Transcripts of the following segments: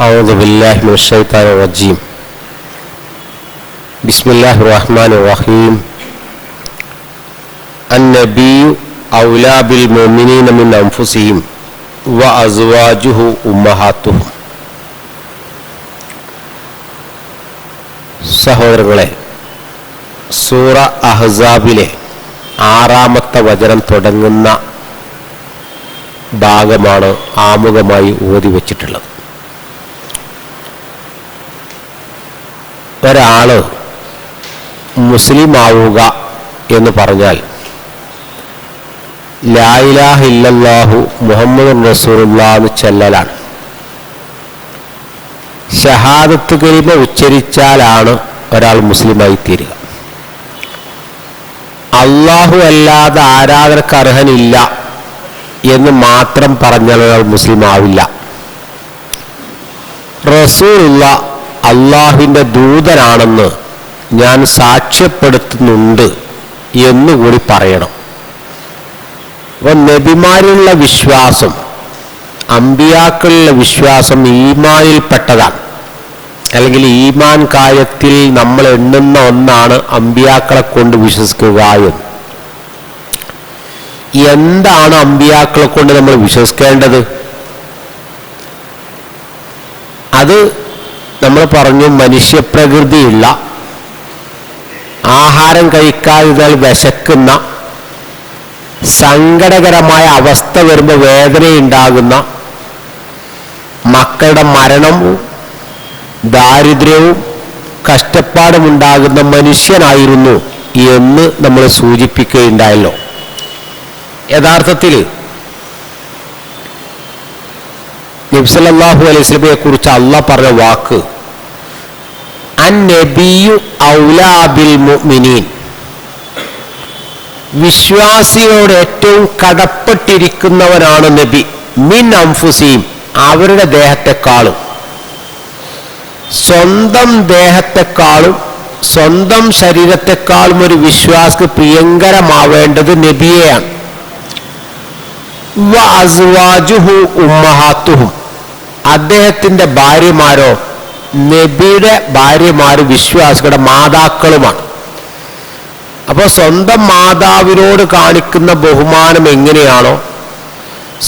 أعوذ بالله من الشيطان الرجيم بسم الله الرحمن الرحيم النبي أولى بالمؤمنين من أنفسهم وأزواجه أمهاتهم സഹോദരങ്ങളെ സൂറ അഹ്സാബിലെ ആറാമത്തെ വചനം തുടങ്ങുന്ന ഭാഗമാണ് ആമുഖമായി ഓതി വച്ചിട്ടുള്ളത് ഒരാൾ മുസ്ലിം ആവുക എന്ന് പറഞ്ഞാൽ ലായിലാഹില്ലാഹു മുഹമ്മദ് റസൂലുള്ള ചെല്ലലാണ്. ഷഹാദത്ത് കരിമ ഉച്ചരിച്ചാലാണ് ഒരാൾ മുസ്ലിമായി തീരുക അള്ളാഹു അല്ലാതെ ആരാധനക്ക് അർഹനില്ല എന്ന് മാത്രം പറഞ്ഞാൽ ഒരാൾ മുസ്ലിം ആവില്ല റസൂലുള്ള അള്ളാഹുവിന്റെ ദൂതനാണെന്ന് ഞാൻ സാക്ഷ്യപ്പെടുത്തുന്നുണ്ട് എന്നുകൂടി പറയണം. അപ്പം നബിമാരിലുള്ള വിശ്വാസം അമ്പിയാക്കളിലെ വിശ്വാസം ഈമാനിൽപ്പെട്ടതാണ്. അല്ലെങ്കിൽ ഈമാൻ കാര്യത്തിൽ നമ്മൾ എണ്ണുന്ന ഒന്നാണ് അമ്പിയാക്കളെ കൊണ്ട് വിശ്വസിക്കുക എന്ന്. എന്താണ് അമ്പിയാക്കളെ കൊണ്ട് നമ്മൾ വിശ്വസിക്കേണ്ടത്? അത് നമ്മൾ പറഞ്ഞു മനുഷ്യപ്രകൃതിയുള്ള ആഹാരം കഴിക്കാതിരുന്നാൽ വിശക്കുന്ന സങ്കടകരമായ അവസ്ഥ വരുമ്പോൾ വേദനയുണ്ടാകുന്ന മക്കളുടെ മരണവും ദാരിദ്ര്യവും കഷ്ടപ്പാടുമുണ്ടാകുന്ന മനുഷ്യനായിരുന്നു എന്ന് നമ്മൾ സൂചിപ്പിക്കുകയുണ്ടായല്ലോ. യഥാർത്ഥത്തിൽ നബ്സല്ലാഹു അലൈഹി സ്വലമയെ കുറിച്ച് അള്ള പറഞ്ഞ വാക്ക് നബിയു ഔലാബിൽ മുഅ്മിനീൻ. വിശ്വാസിയോട് ഏറ്റവും കടപ്പെട്ടിരിക്കുന്നവനാണ് നബി. മിൻ അംഫുസീം അവരുടെ ദേഹത്തെക്കാളും. സ്വന്തം ദേഹത്തെക്കാളും സ്വന്തം ശരീരത്തെക്കാളും ഒരു വിശ്വാസിക്ക് പ്രിയങ്കരമാവേണ്ടത് നബിയെയാണ്. അദ്ദേഹത്തിന്റെ ഭാര്യമാരോ നബിയുടെ ഭാര്യമാര് വിശ്വാസികളുടെ മാതാക്കളുമാണ്. അപ്പോൾ സ്വന്തം മാതാവിനോട് കാണിക്കുന്ന ബഹുമാനം എങ്ങനെയാണോ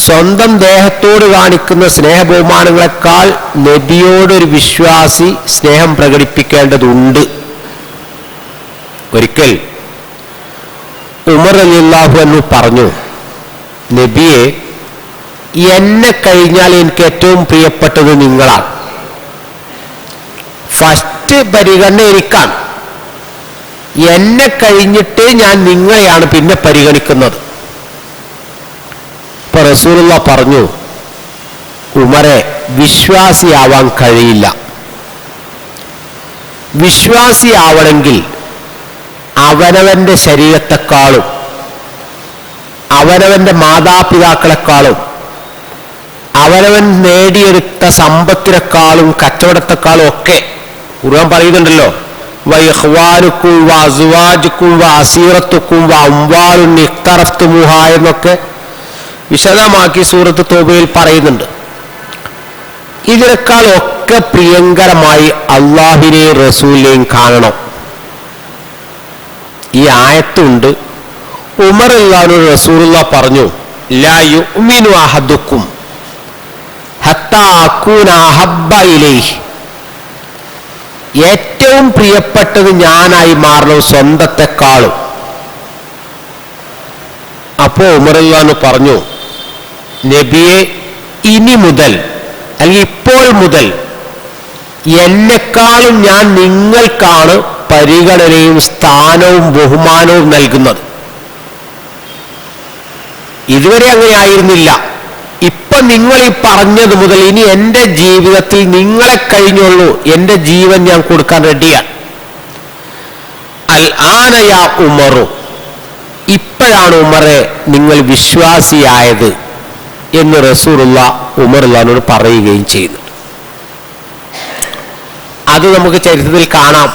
സ്വന്തം ദേഹത്തോട് കാണിക്കുന്ന സ്നേഹബഹുമാനങ്ങളെക്കാൾ നബിയോടൊരു വിശ്വാസി സ്നേഹം പ്രകടിപ്പിക്കേണ്ടതുണ്ട്. ഒരിക്കൽ ഉമർ അലിള്ളാഹു എന്ന് പറഞ്ഞു നബിയെ എന്നെ കഴിഞ്ഞാൽ എനിക്ക് ഏറ്റവും പ്രിയപ്പെട്ടത് നിങ്ങളാണ്. ഫസ്റ്റ് പരിഗണന എനിക്കാണ് എന്നെ കഴിഞ്ഞിട്ട് ഞാൻ നിങ്ങളെയാണ് പിന്നെ പരിഗണിക്കുന്നത്. ഇപ്പൊ റസൂലുള്ള പറഞ്ഞു ഉമരെ വിശ്വാസിയാവാൻ കഴിയില്ല. വിശ്വാസിയാവണമെങ്കിൽ അവനവന്റെ ശരീരത്തെക്കാളും അവനവന്റെ മാതാപിതാക്കളെക്കാളും അവനവൻ നേടിയെടുത്ത സമ്പത്തിനേക്കാളും കച്ചവടത്തെക്കാളും ഒക്കെ ഖുർആൻ പറയുന്നുണ്ടല്ലോ എന്നൊക്കെ വിശദമാക്കി സൂറത്ത് തോബയിൽ പറയുന്നുണ്ട്. ഇതിനേക്കാൾ ഒക്കെ പ്രിയങ്കരമായി അള്ളാഹിനെയും റസൂലിനെയും കാണണം. ഈ ആയത്തുണ്ട് ഉമർ അള്ളാഹു റസൂലുള്ള പറഞ്ഞു ലാ അഹദുക്കും ഏറ്റവും പ്രിയപ്പെട്ടത് ഞാനായി മാറണം സ്വന്തത്തെക്കാളും. അപ്പോ ഉമറുല്ലാന്ന് പറഞ്ഞു നബിയെ ഇനി മുതൽ അല്ലെങ്കിൽ ഇപ്പോൾ മുതൽ എന്നെക്കാളും ഞാൻ നിങ്ങൾക്കാണ് പരിഗണനയും സ്ഥാനവും ബഹുമാനവും നൽകുന്നത്. ഇതുവരെ അങ്ങനെ ആയിരുന്നില്ല നിങ്ങൾ ഈ പറഞ്ഞത് മുതൽ ഇനി എന്റെ ജീവിതത്തിൽ നിങ്ങളെ കഴിഞ്ഞുള്ളൂ. എന്റെ ജീവൻ ഞാൻ കൊടുക്കാൻ റെഡിയാണ് അൽ ആനയ ഉമറു. ഇപ്പോഴാണ് ഉമറെ നിങ്ങൾ വിശ്വാസിയായത് എന്ന് റസൂറുള്ള ഉമറുള്ളനോട് പറയുകയും ചെയ്തു. അത് നമുക്ക് ചരിത്രത്തിൽ കാണാം.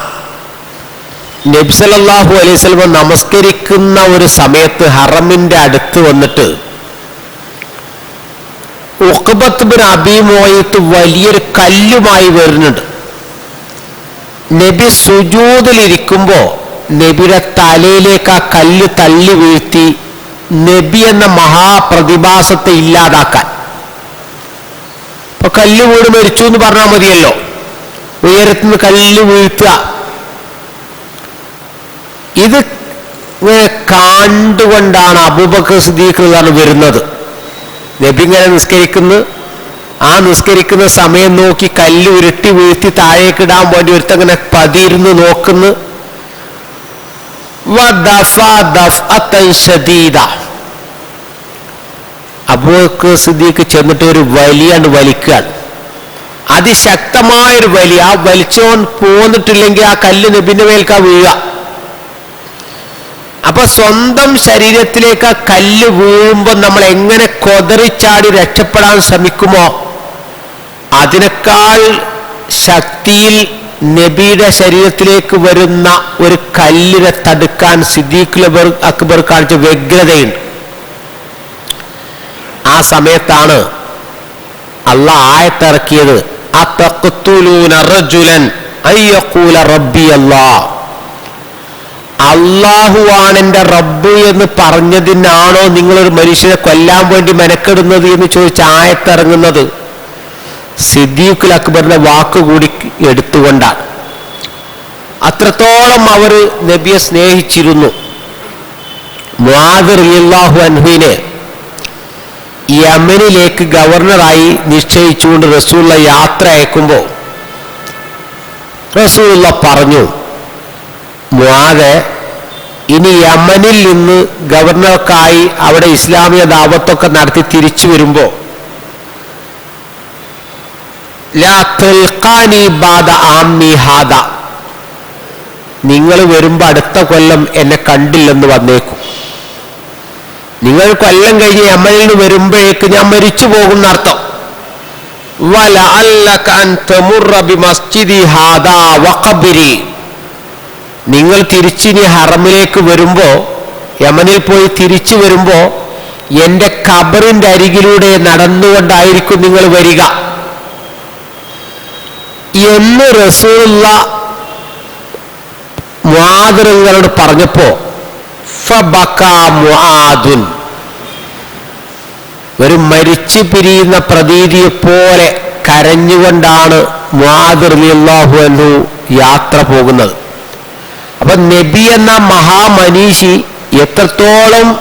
നബ്സലല്ലാഹു അലൈഹി നമസ്കരിക്കുന്ന ഒരു സമയത്ത് ഹറമിന്റെ അടുത്ത് വന്നിട്ട് ഉഖബത്ത് ബിൻ അബീമോയത്ത് വലിയൊരു കല്ലുമായി വരുന്നുണ്ട്. നബി സുജൂതിലിരിക്കുമ്പോ നബിയുടെ തലയിലേക്ക് ആ കല്ല് തള്ളി വീഴ്ത്തി നബി എന്ന മഹാപ്രതിഭാസത്തെ ഇല്ലാതാക്കാൻ. ഇപ്പൊ കല്ല് വീട് മരിച്ചു എന്ന് പറഞ്ഞാൽ മതിയല്ലോ. ഉയരത്തുനിന്ന് കല്ല് വീഴ്ത്തുക. ഇത് കണ്ടുകൊണ്ടാണ് അബൂബക്കർ സിദ്ദീഖ് വരുന്നത്. നബി ഇങ്ങനെ നിസ്കരിക്കുന്നു. ആ നിസ്കരിക്കുന്ന സമയം നോക്കി കല്ല് ഉരുട്ടി വീഴ്ത്തി താഴേക്ക് ഇടാൻ വേണ്ടി ഒരുത്തങ്ങനെ പതിയിരുന്ന് നോക്കുന്നു. അബൂക്ക് സിദ്ദീഖ് ചെന്നിട്ട് ഒരു വലിയാണ് വലിക്കുകയാണ്. അതിശക്തമായൊരു വലി. ആ വലിച്ചോൻ പോന്നിട്ടില്ലെങ്കിൽ ആ കല്ല് നബിന്റെ മേൽക്കാ വീഴുക. അപ്പൊ സ്വന്തം ശരീരത്തിലേക്ക് ആ കല്ല് വീഴുമ്പോൾ നമ്മൾ എങ്ങനെ കൊതറിച്ചാടി രക്ഷപ്പെടാൻ ശ്രമിക്കുമോ? അതിനേക്കാൾ ശക്തിയിൽ നബിയുടെ ശരീരത്തിലേക്ക് വരുന്ന ഒരു കല്ലിനെ തടുക്കാൻ സിദ്ദീഖ് അക്ബർ കാണിച്ച വ്യഗ്രതയുണ്ട്. ആ സമയത്താണ് അള്ള ആയത്തിറക്കിയത് അത്തഖ്തുലൂന റജുലൻ അയ്യക്കൂല റബ്ബി അള്ളാഹുവാണ് എന്റെ റബ്ബ് എന്ന് പറഞ്ഞതിനാണോ നിങ്ങളൊരു മനുഷ്യനെ കൊല്ലാൻ വേണ്ടി മെനക്കെടുന്നത് എന്ന് ചോദിച്ച ആയത്തിറങ്ങുന്നത്? സിദ്ദീഖുൽ അക്ബറിന്റെ വാക്കുകൂടി എടുത്തുകൊണ്ടാണ്. അത്രത്തോളം അവർ നബിയെ സ്നേഹിച്ചിരുന്നു. മുആദ് അൻഹുവിനെ യമനിലേക്ക് ഗവർണറായി നിശ്ചയിച്ചുകൊണ്ട് റസൂള്ള യാത്ര അയക്കുമ്പോൾ റസൂള്ള പറഞ്ഞു മുആദെ ഇനി യമനിൽ നിന്ന് ഗവർണർക്കായി അവിടെ ഇസ്ലാമിക ദാവത്തൊക്കെ നടത്തി തിരിച്ചു വരുമ്പോ ലാ തുൽഖാനി ബാദ ആമ്മി നിങ്ങൾ വരുമ്പോ അടുത്ത കൊല്ലം എന്നെ കണ്ടില്ലെന്ന് വന്നേക്കും. നിങ്ങൾ കൊല്ലം കഴിഞ്ഞ് യമനിൽ വരുമ്പോഴേക്ക് ഞാൻ മരിച്ചു പോകുന്ന അർത്ഥം വലഅല്ലക അൻ തമുറബി ബിമസ്ജിദി ഹാദാ വഖബ്രി. നിങ്ങൾ തിരിച്ചിനി ഹറമിലേക്ക് വരുമ്പോ യമനിൽ പോയി തിരിച്ചു വരുമ്പോ എന്റെ കബറിന്റെ അരികിലൂടെ നടന്നുകൊണ്ടായിരിക്കും നിങ്ങൾ വരിക. എന്ന് റസൂള്ള മാതൃങ്ങളോട് പറഞ്ഞപ്പോ ഫബക്കാ മുആദുൻ. ഒരു മരിച്ചു പിരിയുന്ന പ്രതീതിയെ പോലെ കരഞ്ഞുകൊണ്ടാണ് മാതൃ അൻഹു യാത്ര പോകുന്നത്. അപ്പൊ നബി എന്ന മഹാമനീഷി എത്രത്തോളം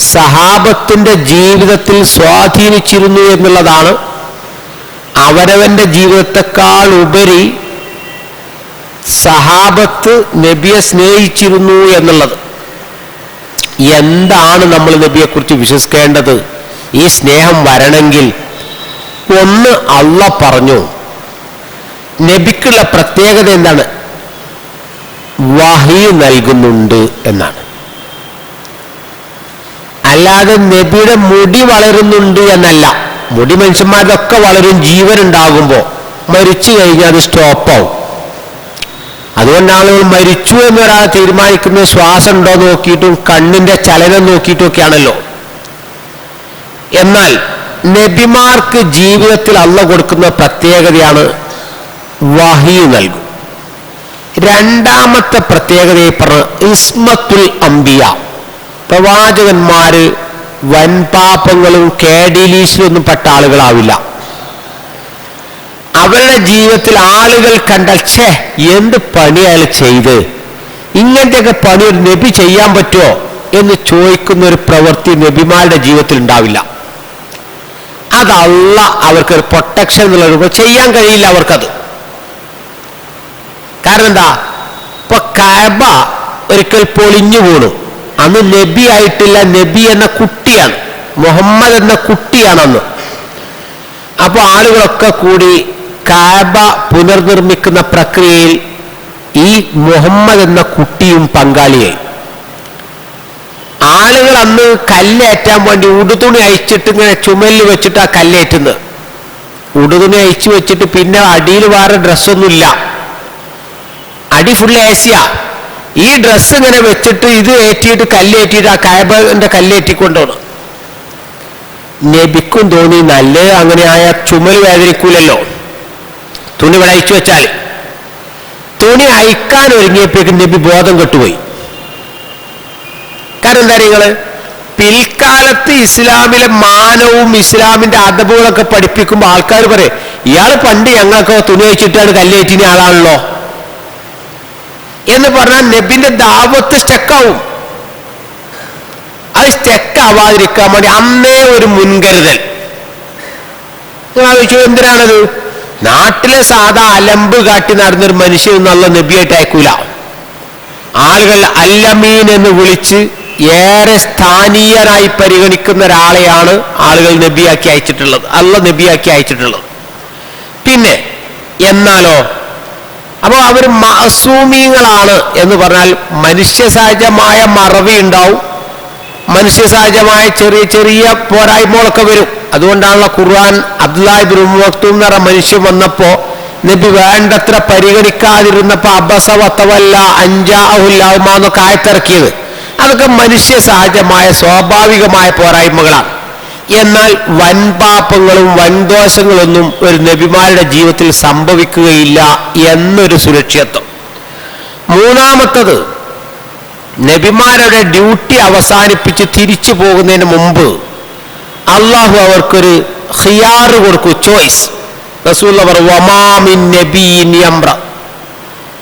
സഹാബത്തിന്റെ ജീവിതത്തിൽ സ്വാധീനിച്ചിരുന്നു എന്നുള്ളതാണ് അവരവന്റെ ജീവിതത്തെക്കാൾ ഉപരി സഹാബത്ത് നബിയെ സ്നേഹിച്ചിരുന്നു എന്നുള്ളത്. എന്താണ് നമ്മൾ നബിയെ കുറിച്ച് വിശ്വസിക്കേണ്ടത്? ഈ സ്നേഹം വരണമെങ്കിൽ ഒന്ന് അള്ള പറഞ്ഞു? നബിക്കുള്ള പ്രത്യേകത എന്താണ്? വഹി നൽകുന്നുണ്ട് എന്നാണ്. അല്ലാതെ നബിയുടെ മുടി വളരുന്നുണ്ട് എന്നല്ല. മുടി മനുഷ്യന്മാരുടെയൊക്കെ വളരും ജീവൻ ഉണ്ടാകുമ്പോൾ മരിച്ചു കഴിഞ്ഞാൽ അത് സ്റ്റോപ്പാവും. അതുകൊണ്ടാണ് മരിച്ചു എന്നൊരാൾ തീരുമാനിക്കുന്നത് ശ്വാസം ഉണ്ടോ നോക്കിയിട്ടും കണ്ണിന്റെ ചലനം നോക്കിയിട്ടും ഒക്കെയാണല്ലോ എന്നാൽ നബിമാർക്ക് ജീവിതത്തിൽ അള്ള കൊടുക്കുന്ന പ്രത്യേകതയാണ് വഹി നൽകും. രണ്ടാമത്തെ പ്രത്യേകതയെ പറഞ്ഞ ഇസ്മത്തുൽ അംബിയ. പ്രവാചകന്മാര് വൻപാപങ്ങളും കേഡിലീസിലൊന്നും പെട്ട ആളുകളാവില്ല. അവരുടെ ജീവിതത്തിൽ ആളുകൾ കണ്ട ചേ എന്ത് പണി അയാൾ ചെയ്ത് ഇങ്ങനത്തെയൊക്കെ പണി ഒരു നബി ചെയ്യാൻ പറ്റുമോ എന്ന് ചോദിക്കുന്ന ഒരു പ്രവൃത്തി നബിമാരുടെ ജീവിതത്തിൽ ഉണ്ടാവില്ല. അതല്ല അവർക്കൊരു പ്രൊട്ടക്ഷൻ എന്നുള്ള ചെയ്യാൻ കഴിയില്ല അവർക്കത്. കാരണം എന്താ ഇപ്പൊ കാബ ഒരിക്കൽ പൊളിഞ്ഞു വീണു. അന്ന് നബി ആയിട്ടില്ല. നബി എന്ന കുട്ടിയാണ്. മുഹമ്മദ് എന്ന കുട്ടിയാണ് അന്ന് അപ്പൊ ആളുകളൊക്കെ കൂടി കാബ പുനർനിർമ്മിക്കുന്ന പ്രക്രിയയിൽ ഈ മുഹമ്മദ് എന്ന കുട്ടിയും പങ്കാളിയായി. ആളുകൾ അന്ന് കല്ലേറ്റാൻ വേണ്ടി ഉടുതുണി അയച്ചിട്ട് ഇങ്ങനെ ചുമലിൽ വെച്ചിട്ട് ആ കല്ലേറ്റുന്നത്. ഉടുതുണി അയച്ചു വെച്ചിട്ട് പിന്നെ അടിയിൽ വേറെ ഡ്രസ്സൊന്നുമില്ല അടി ഫുൾ ഏസിയാ. ഈ ഡ്രസ്സ് ഇങ്ങനെ വെച്ചിട്ട് ഇത് ഏറ്റിയിട്ട് കല്ലേറ്റിയിട്ട് ആ കായബിന്റെ കല്ലേറ്റിക്കൊണ്ടുപോകണം നബിക്കും തോന്നി നല്ല അങ്ങനെ ആയ ചുമൽ വേദനിക്കൂലല്ലോ. തുണി ഇവിടെ അയച്ചു വെച്ചാൽ തുണി അയക്കാൻ ഒരുങ്ങിയപ്പോഴേക്കും നബി ബോധം കെട്ടുപോയി. കാരണം എന്താ നിങ്ങൾ? പിൽക്കാലത്ത് ഇസ്ലാമിലെ മാനവും ഇസ്ലാമിന്റെ അതബുകളൊക്കെ പഠിപ്പിക്കുമ്പോൾ ആൾക്കാർ പറയും ഇയാൾ പണ്ട് ഞങ്ങൾക്ക് തുണി വെച്ചിട്ടാണ് കല്ലേറ്റിന ആളാണല്ലോ. എന്ന് പറഞ്ഞാൽ നബിന്റെ ദാവത്ത് സ്റ്റക്കാവും. അത് സ്റ്റക്കാവാതിരിക്കാൻ വേണ്ടി അന്നേ ഒരു മുൻകരുതൽ. ആലോചിച്ചു എന്തിനാണത്? നാട്ടിലെ സാധാ അലമ്പ് കാട്ടി നടന്നൊരു മനുഷ്യൻ എന്നുള്ള നബിയായിട്ട് അയക്കൂല. ആളുകൾ അല്ലമീൻ എന്ന് വിളിച്ച് ഏറെ സ്ഥാനീയനായി പരിഗണിക്കുന്ന ഒരാളെയാണ് ആളുകൾ നബിയാക്കി അയച്ചിട്ടുള്ളത്. അല്ല നബിയാക്കി അയച്ചിട്ടുള്ളത്. പിന്നെ എന്നാലോ അപ്പോൾ അവർ മാസൂമീങ്ങളാണ് എന്ന് പറഞ്ഞാൽ മനുഷ്യ സഹജമായ മറവി ഉണ്ടാവും. മനുഷ്യ സഹജമായ ചെറിയ ചെറിയ പോരായ്മകളൊക്കെ വരും. അതുകൊണ്ടാണല്ലോ ഖുർആൻ അബ്ദുല്ലാഹിബിൻ മക്തൂം എന്ന് പറഞ്ഞ മനുഷ്യൻ വന്നപ്പോൾ നബി വേണ്ടത്ര പരിഗണിക്കാതിരുന്നപ്പോ അബസവത്തവല്ല അഞ്ചാഹുല്ലാവുമാന്നൊക്കെ ആയത്തിറക്കിയത്. അതൊക്കെ മനുഷ്യ സഹജമായ സ്വാഭാവികമായ പോരായ്മകളാണ്. എന്നാൽ വൻപാപങ്ങളും വൻദോഷങ്ങളൊന്നും ഒരു നബിമാരുടെ ജീവിതത്തിൽ സംഭവിക്കുകയില്ല എന്നൊരു സുരക്ഷിതത്വം. മൂന്നാമത്തത് നബിമാരുടെ ഡ്യൂട്ടി അവസാനിപ്പിച്ച് തിരിച്ചു പോകുന്നതിന് മുമ്പ് അള്ളാഹു അവർക്കൊരു ഹിയാറ് കൊടുക്കൂ ചോയ്സ്.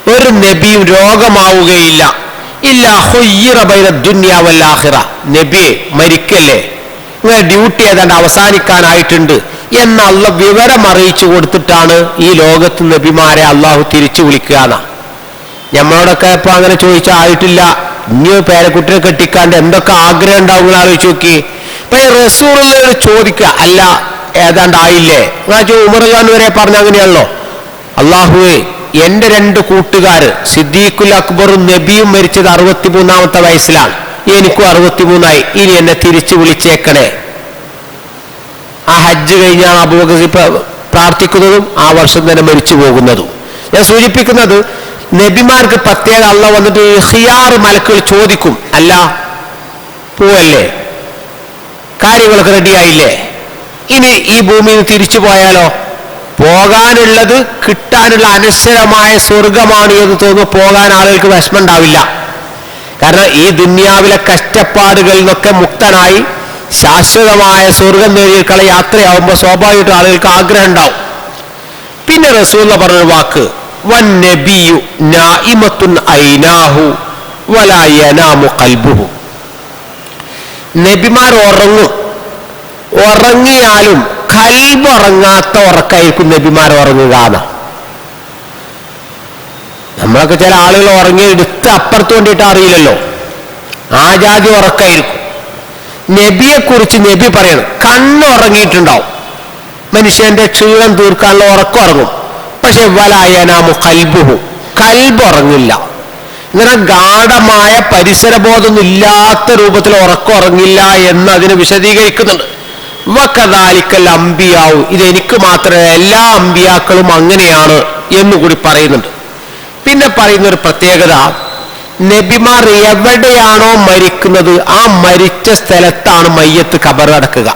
ഒരു നബിയും രോഗമാവുകയില്ല. ഇല്ല ഹൊയ്യിറ ദുന്യാവല്ലാഹിറ നബിയെ മരിക്കല്ലേ? നിങ്ങളുടെ ഡ്യൂട്ടി ഏതാണ്ട് അവസാനിക്കാനായിട്ടുണ്ട് എന്ന അള്ള വിവരം അറിയിച്ചു കൊടുത്തിട്ടാണ് ഈ ലോകത്ത് നബിമാരെ അള്ളാഹു തിരിച്ചു വിളിക്കുക എന്നാ. ഞമ്മളോടൊക്കെ ഇപ്പൊ അങ്ങനെ ചോദിച്ചാൽ ആയിട്ടില്ല. ഇനി പേരക്കുട്ടിനെ കെട്ടിക്കാണ്ട് എന്തൊക്കെ ആഗ്രഹം ഉണ്ടാവും നിങ്ങൾ ആലോചിച്ച് നോക്കി. ഇപ്പൊ റസൂറിനോട് ചോദിക്കുക അല്ല ഏതാണ്ട് ആയില്ലേ ഉമർഖാൻ വരെ പറഞ്ഞ അങ്ങനെയാണല്ലോ. അള്ളാഹുവേ എന്റെ രണ്ട് കൂട്ടുകാർ സിദ്ദീഖുൽ അക്ബറും നബിയും മരിച്ചത് അറുപത്തിമൂന്നാമത്തെ വയസ്സിലാണ്. എനിക്കും അറുപത്തിമൂന്നായി. ഇനി എന്നെ തിരിച്ചു വിളിച്ചേക്കണേ. ആ ഹജ്ജ് കഴിഞ്ഞാണ് അബൂബക്കർ പ്രാർത്ഥിക്കുന്നതും ആ വർഷം തന്നെ മരിച്ചു പോകുന്നതും. ഞാൻ സൂചിപ്പിക്കുന്നത് നബിമാർക്ക് പ്രത്യേക അള്ള വന്നിട്ട് ഹിയാർ മലക്കുകൾ ചോദിക്കും അല്ല പോവല്ലേ? കാര്യങ്ങളൊക്കെ റെഡിയായില്ലേ ഇനി ഈ ഭൂമിയിൽ തിരിച്ചു പോയാലോ? പോകാനുള്ളത് കിട്ടാനുള്ള അനശ്വരമായ സ്വർഗമാണ് എന്ന് തോന്നുന്നു പോകാൻ ആളുകൾക്ക് വിഷമം ഉണ്ടാവില്ല. കാരണം ഈ ദുന്യാവിലെ കഷ്ടപ്പാടുകളിൽ നിന്നൊക്കെ മുക്തനായി ശാശ്വതമായ സ്വർഗം നേടിയിട്ടുള്ള യാത്രയാവുമ്പോൾ സ്വാഭാവികമായിട്ടും ആളുകൾക്ക് ആഗ്രഹം ഉണ്ടാവും. പിന്നെ റസൂല പറഞ്ഞൊരു വാക്ക് വൻ നബിയു നായിമത്തുൻ ഐനാഹു നബിമാർ ഉറങ്ങും. ഉറങ്ങിയാലും കൽബുറങ്ങാത്ത ഉറക്കായിരിക്കും നബിമാർ ഉറങ്ങുക എന്നാ നമ്മളൊക്കെ ചില ആളുകൾ ഉറങ്ങി എടുത്ത് അപ്പുറത്ത് കൊണ്ടിട്ട് അറിയില്ലല്ലോ. ആ ജാതി ഉറക്കായിരിക്കും. നബിയെ കുറിച്ച് നബി പറയണം. കണ്ണുറങ്ങിയിട്ടുണ്ടാവും മനുഷ്യന്റെ ക്ഷീണം തീർക്കാനുള്ള ഉറക്കം ഉറങ്ങും. പക്ഷെ വലായനാമു കൽബുഹു കൽബ് ഉറങ്ങില്ല. ഇങ്ങനെ ഗാഠമായ പരിസരബോധമൊന്നും ഇല്ലാത്ത രൂപത്തിൽ ഉറക്കം ഉറങ്ങില്ല എന്ന് അതിനെ വിശദീകരിക്കുന്നുണ്ട്. വക്കതാലിക്കൽ അമ്പിയാവും ഇത് എനിക്ക് മാത്രമേ എല്ലാ അമ്പിയാക്കളും അങ്ങനെയാണ് എന്നുകൂടി പറയുന്നുണ്ട്. പിന്നെ പറയുന്ന ഒരു പ്രത്യേകത നബിമാർ എവിടെയാണോ മരിക്കുന്നത് ആ മരിച്ച സ്ഥലത്താണ് മയ്യത്ത് കബറടക്കുക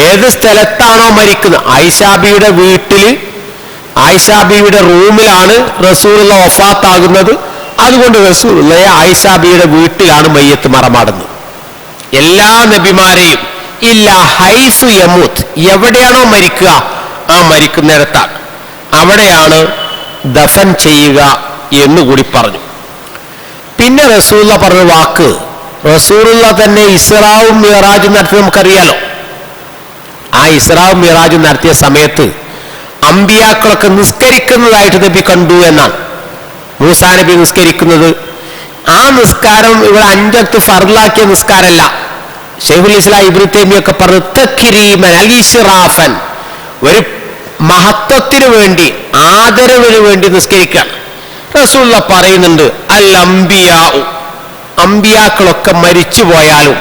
ഏത് സ്ഥലത്താണോ മരിക്കുന്നത്? ആയിഷാബിയുടെ വീട്ടിൽ ആയിഷാബിയുടെ റൂമിലാണ് റസൂറുള്ള ഒഫാത്താകുന്നത് അതുകൊണ്ട് റസൂലുള്ളയെ ആയിഷാബിയുടെ വീട്ടിലാണ് മയ്യത്ത് മറമാടുന്നത്. എല്ലാ നബിമാരെയും ഇല്ല ഹൈസു യമൂത്ത് എവിടെയാണോ മരിക്കുക ആ മരിക്കുന്നിടത്താണ് അവിടെയാണ് ദഫൻ ചെയ്യുക എന്നുകൂടി പറഞ്ഞു. പിന്നെ റസൂള്ള പറഞ്ഞ വാക്ക് റസൂറുള്ള തന്നെ ഇസ്രാവും മിറാജും നടത്തി നമുക്കറിയാലോ. ആ ഇസ്രാവും മിറാജും നടത്തിയ സമയത്ത് അമ്പിയാക്കളൊക്കെ നിസ്കരിക്കുന്നതായിട്ട് നബി കണ്ടു എന്നാണ്. മൂസാ നബി നിസ്കരിക്കുന്നത്. ആ നിസ്കാരം ഇവിടെ അഞ്ചത്ത് ഫർലാക്കിയ നിസ്കാരമല്ല. ഷെയ്ഖുൽ ഇസ്ലാം ഇബ്രു തൈമിയൊക്കെ പറഞ്ഞു തക്കിരീമൻ അലിഷിറാഫൻ ഒരു മഹത്വത്തിനു വേണ്ടി ആദരവിനു വേണ്ടി നിസ്കരിക്കുക. റസൂള്ള പറയുന്നുണ്ട് അൽ അംബിയാഉ അമ്പിയാക്കളൊക്കെ മരിച്ചു പോയാലും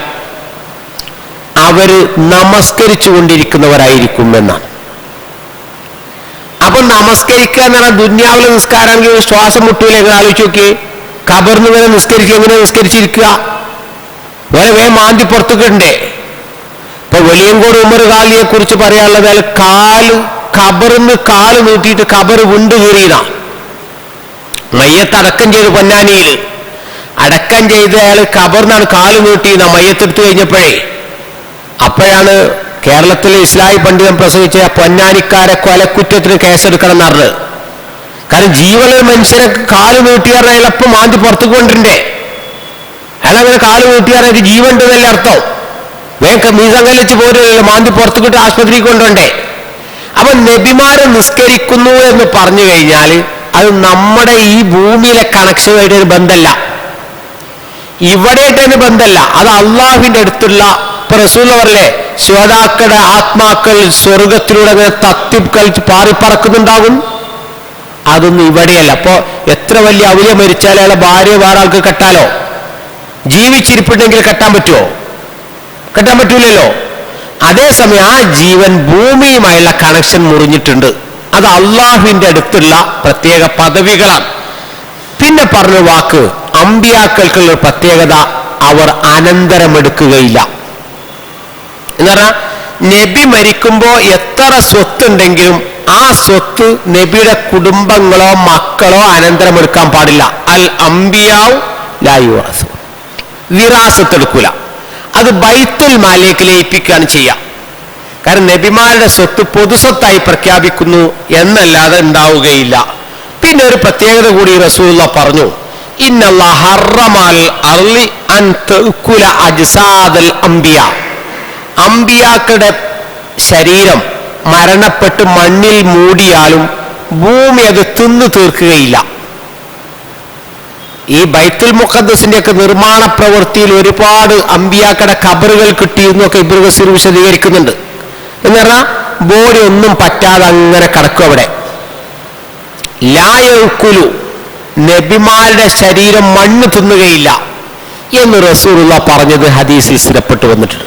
അവർ നമസ്കരിച്ചു കൊണ്ടിരിക്കുന്നവരായിരിക്കും എന്നാണ് അപ്പൊ നമസ്കരിക്കുക എന്ന് പറഞ്ഞാൽ ദുന്യാവിലെ നിസ്കാരമെങ്കിൽ ശ്വാസം മുട്ടൂല എങ്ങനെ ആലോചിച്ച് നോക്കിയേ. കബറിന് വരെ നിസ്കരിക്കുക എങ്ങനെ നിസ്കരിച്ചിരിക്കുക? വേറെ വേ മാന്തി പുറത്തുക്കിണ്ടേ ഇപ്പൊ വെളിയങ്കോട് ഉമർ ഖാലിയെ കുറിച്ച് പറയാനുള്ളത് അയാൾ കാൽ കബറിന്ന് കാൽ നീട്ടിയിട്ട് കബർ വിണ്ടു കീറിയതാ. മയ്യത്ത് അടക്കം ചെയ്ത് പൊന്നാനിയിൽ. അടക്കം ചെയ്ത് അയാൾ കബറിനാണ് കാൽ നീട്ടിയെന്ന മയ്യത്തെടുത്ത് കഴിഞ്ഞപ്പോഴേ. അപ്പോഴാണ് കേരളത്തിലെ ഇസ്ലാഹി പണ്ഡിതൻ പ്രസംഗിച്ച പൊന്നാനിക്കാരെ കൊലക്കുറ്റത്തിന് കേസെടുക്കണം എന്ന് പറഞ്ഞത് കാരണം ജീവനുള്ള മനുഷ്യനെ കാൽ നീട്ടിയാൽ അയാളപ്പം മാന്തി പുറത്തു കൊണ്ടിരണ്ടേ അയാളങ്ങനെ കാൽ നീട്ടിയാൽ ഒരു ജീവൻ ഉണ്ടെന്നല്ലേ അർത്ഥം. വേഗം മീസങ്കലിച്ച് പോരുമല്ലോ മാന്തി പുറത്തു കിട്ടി ആശുപത്രിക്ക് കൊണ്ടുണ്ടേ അപ്പൊ നബിമാരെ നിസ്കരിക്കുന്നു എന്ന് പറഞ്ഞു കഴിഞ്ഞാൽ അത് നമ്മുടെ ഈ ഭൂമിയിലെ കണക്ഷനുമായിട്ട് ഒരു ബന്ധമല്ല ഇവിടെയായിട്ടൊരു ബന്ധമല്ല അത് അള്ളാഹുവിന്റെ അടുത്തുള്ള ഇപ്പൊ റസൂൽ പറഞ്ഞേ ആത്മാക്കൾ സ്വർഗത്തിലൂടെ അങ്ങനെ തത്തി കളിച്ച് പാറിപ്പറക്കുന്നുണ്ടാകും. അതൊന്നും ഇവിടെയല്ല. അപ്പോ എത്ര വലിയ അവലിയ മരിച്ചാൽ അയാളെ ഭാര്യ വേറെ ആൾക്ക് കെട്ടാലോ? ജീവിച്ചിരിപ്പുണ്ടെങ്കിൽ കെട്ടാൻ പറ്റുമോ കെട്ടാൻ പറ്റൂലല്ലോ? അതേസമയം ആ ജീവൻ ഭൂമിയുമായുള്ള കണക്ഷൻ മുറിഞ്ഞിട്ടുണ്ട്. അത് അള്ളാഹുവിന്റെ അടുത്തുള്ള പ്രത്യേക പദവികളാണ്. പിന്നെ പറഞ്ഞ വാക്ക് അമ്പിയാക്കൾക്കുള്ള പ്രത്യേകത അവർ അനന്തരമെടുക്കുകയില്ല. എന്ന് പറഞ്ഞാൽ നബി മരിക്കുമ്പോൾ എത്ര സ്വത്തുണ്ടെങ്കിലും ആ സ്വത്ത് നബിയുടെ കുടുംബങ്ങളോ മക്കളോ അനന്തരമെടുക്കാൻ പാടില്ല. അൽ അമ്പിയാവ് ലായുവാസ് വിറാസത്ത് എടുക്കൂല അത് ബൈത്തുൽ മാലേക്ക് ലയിപ്പിക്കുകയാണ് ചെയ്യുക. കാരണം നബിമാരുടെ സ്വത്ത് പൊതുസ്വത്തായി പ്രഖ്യാപിക്കുന്നു എന്നല്ലാതെ ഉണ്ടാവുകയില്ല. പിന്നെ ഒരു പ്രത്യേകത കൂടി റസൂല്ല പറഞ്ഞു അമ്പിയാക്കളുടെ ശരീരം മരണപ്പെട്ട് മണ്ണിൽ മൂടിയാലും ഭൂമി അത് തിന്നു തീർക്കുകയില്ല. ഈ ബൈത്തുൽ മുഖദ്സിന്റെ ഒക്കെ നിർമ്മാണ പ്രവൃത്തിയിൽ ഒരുപാട് അമ്പിയാക്കടെ കബറുകൾ കിട്ടിയെന്നൊക്കെ ഇബ്രു ബസീർ വിശദീകരിക്കുന്നുണ്ട്. എന്ന് പറഞ്ഞാൽ ബോഡി ഒന്നും പറ്റാതെ അങ്ങനെ കിടക്കും അവിടെ. ലായൊഴുക്കുലു നബിമാരുടെ ശരീരം മണ്ണ് തിന്നുകയില്ല എന്ന് റസൂറുള്ള പറഞ്ഞത് ഹദീസിൽ സ്ഥിരപ്പെട്ടു വന്നിട്ടുണ്ട്.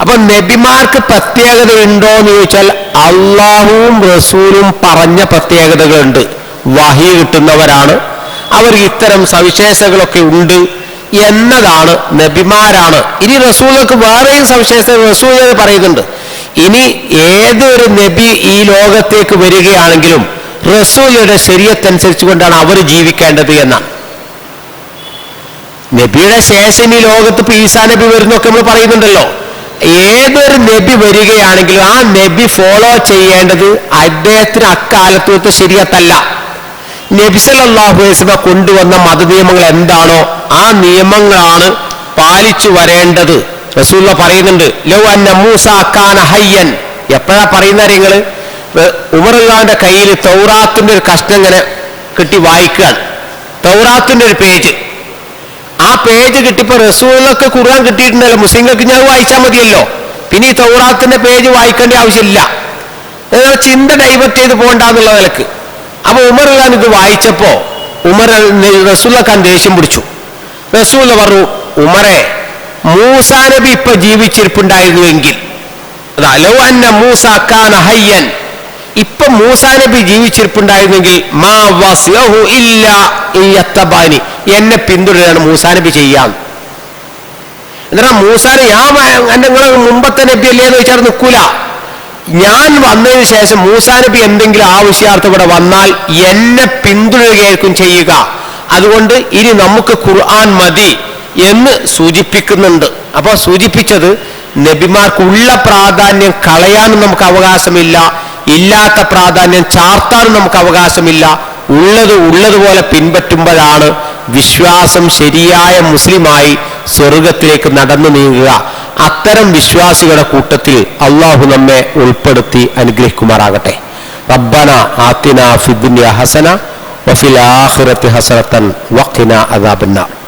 അപ്പൊ നബിമാർക്ക് പ്രത്യേകത ഉണ്ടോ എന്ന് ചോദിച്ചാൽ അള്ളാഹുവും റസൂലും പറഞ്ഞ പ്രത്യേകതകളുണ്ട്. വഹി കിട്ടുന്നവരാണ് അവർക്ക് ഇത്തരം സവിശേഷതകളൊക്കെ ഉണ്ട് എന്നതാണ് നബിമാരാണ്. ഇനി റസൂലൊക്കെ വേറെയും സവിശേഷത റസൂൽ പറയുന്നുണ്ട്. ഇനി ഏതൊരു നബി ഈ ലോകത്തേക്ക് വരികയാണെങ്കിലും റസൂലയുടെ ശരീരത്തനുസരിച്ച് കൊണ്ടാണ് അവർ ജീവിക്കേണ്ടത് എന്നാണ്. നബിയുടെ ശേഷം ഈ ലോകത്ത് ഈസാ നബി വരുന്നൊക്കെ നമ്മൾ പറയുന്നുണ്ടല്ലോ. ഏതൊരു നബി വരികയാണെങ്കിലും ആ നബി ഫോളോ ചെയ്യേണ്ടത് അദ്ദേഹത്തിന് അക്കാലത്തുവത്തെ ശരിയത്തല്ല നബി സല്ലല്ലാഹു അലൈഹി വസല്ലം കൊണ്ടുവന്ന മതനിയമങ്ങൾ എന്താണോ ആ നിയമങ്ങളാണ് പാലിച്ചു വരേണ്ടത്. റസൂല്ല പറയുന്നുണ്ട് ലൗ അന്ന മൂസ ഹയ്യൻ. എപ്പോഴാ പറയുന്ന കാര്യങ്ങൾ ഉമറുള്ളാന്റെ കയ്യിൽ തൗറാത്തിന്റെ ഒരു കഷ്ണം ഇങ്ങനെ കിട്ടി വായിക്കുകയാണ്. തൗറാത്തിന്റെ ഒരു പേജ്. ആ പേജ് കിട്ടിയപ്പോ റസൂലൊക്കെ ഖുർആൻ കിട്ടിയിട്ടുണ്ടല്ലോ മുസ്ലിങ്ങൾക്ക് ഞാൻ വായിച്ചാൽ മതിയല്ലോ. പിന്നെ ഈ തൗറാത്തിന്റെ പേജ് വായിക്കേണ്ട ആവശ്യമില്ല. ചിന്ത ഡൈവേർട്ട് ചെയ്ത് പോകണ്ടെന്നുള്ള നിലയ്ക്ക്. അപ്പൊ ഉമർ ഖാൻ ഇത് വായിച്ചപ്പോ ഉമർ റസൂല ഖാൻ ദേഷ്യം പിടിച്ചു. റസൂല പറഞ്ഞു ഉമറെ മൂസാ നബി ഇപ്പൊ ജീവിച്ചിരിപ്പുണ്ടായിരുന്നുവെങ്കിൽ ലോ അന്ന മൂസ ഖാൻ ഹയ്യൻ ഇപ്പൊ മൂസാ നബി ജീവിച്ചിരിപ്പുണ്ടായിരുന്നെങ്കിൽ മാ വസ്യഹു ഇല്ല ഇയ്യത്തബാനി എന്നെ പിന്തുടരാണ് മൂസാ നബി ചെയ്യാൻ എന്നിട്ട് മൂസാന ഞാൻ എന്റെ നിങ്ങളെ മുമ്പത്തെ നബി അല്ലേ എന്ന് വെച്ചാൽ നിൽക്കൂല ഞാൻ വന്നതിന് ശേഷം മൂസാനബി എന്തെങ്കിലും ആവശ്യാർത്ഥം ഇവിടെ വന്നാൽ എന്നെ പിന്തുടരുകയായിരിക്കും ചെയ്യുക. അതുകൊണ്ട് ഇനി നമുക്ക് ഖുർആൻ മതി എന്ന് സൂചിപ്പിക്കുന്നുണ്ട്. അപ്പോൾ സൂചിപ്പിച്ചത് നബിമാർക്കുള്ള പ്രാധാന്യം കളയാനും നമുക്ക് അവകാശമില്ല ഇല്ലാത്ത പ്രാധാന്യം ചാർത്താനും നമുക്ക് അവകാശമില്ല. ഉള്ളത് ഉള്ളതുപോലെ പിൻപറ്റുമ്പോഴാണ് വിശ്വാസം ശരിയായ മുസ്ലിമായി സ്വർഗത്തിലേക്ക് നടന്നു നീങ്ങുക. അത്തരം വിശ്വാസികളുടെ കൂട്ടത്തിൽ അള്ളാഹു നമ്മെ ഉൾപ്പെടുത്തി അനുഗ്രഹിക്കുമാറാകട്ടെ. റബ്ബന ആത്തിന ഫിദുന്യ ഹസന വഫിൽ ആഖിറത്തി ഹസനത്തൻ വഖിന അദാബന്നാർ.